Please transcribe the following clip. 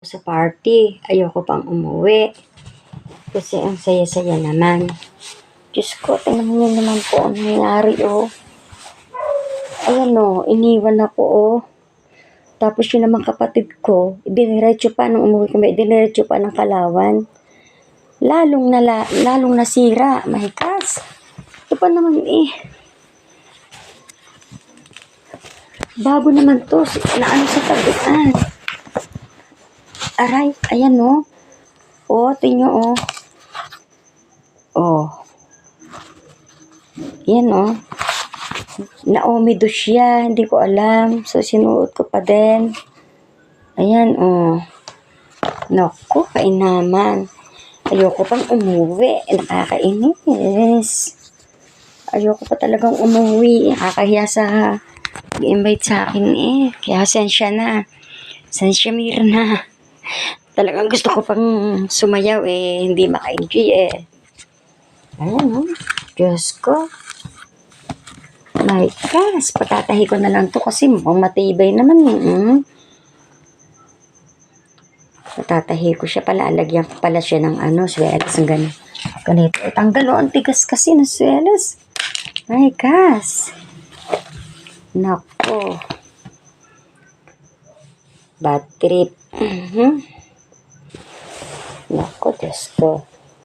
sa party. Ayoko pang umuwi. Kasi ang saya-saya naman. Diyos ko, tingnan mo naman po ang nangyari, oh. Ayan, oh, iniwan na po, oh. Tapos yun naman kapatid ko, idiniretso pa nung umuwi kami, idiniretso pa ng Kalawan. Lalong nala, lalong nasira, mahikas. Ito pa naman eh. Bago naman to, si- na ano sa tabian. Aray, ayan oh. Oh, tingnan oh. Oh. Yan oh. Naomi do siya, hindi ko alam. So, sinuot ko pa din. Ayan, oh. Naku, kainaman. Ayoko pang umuwi. Nakakainis. Ayoko pa talagang umuwi. Nakakahiya sa invite sa akin eh. Kaya sensya na. Sensya Mirna. Talagang gusto ko pang sumayaw eh. Hindi maka-enjoy eh. Ayan oh. Diyos ko. My gosh, patatahi ko na lang to kasi mukhang matibay naman eh. Mm. Patatahi ko siya, palalagyan ko pala siya ng ano, swelas, ang. Ganito. Eh, tanggal o, ang tigas kasi ng swelas. My gosh. Nako. Bad trip. Nako, Diyos ko.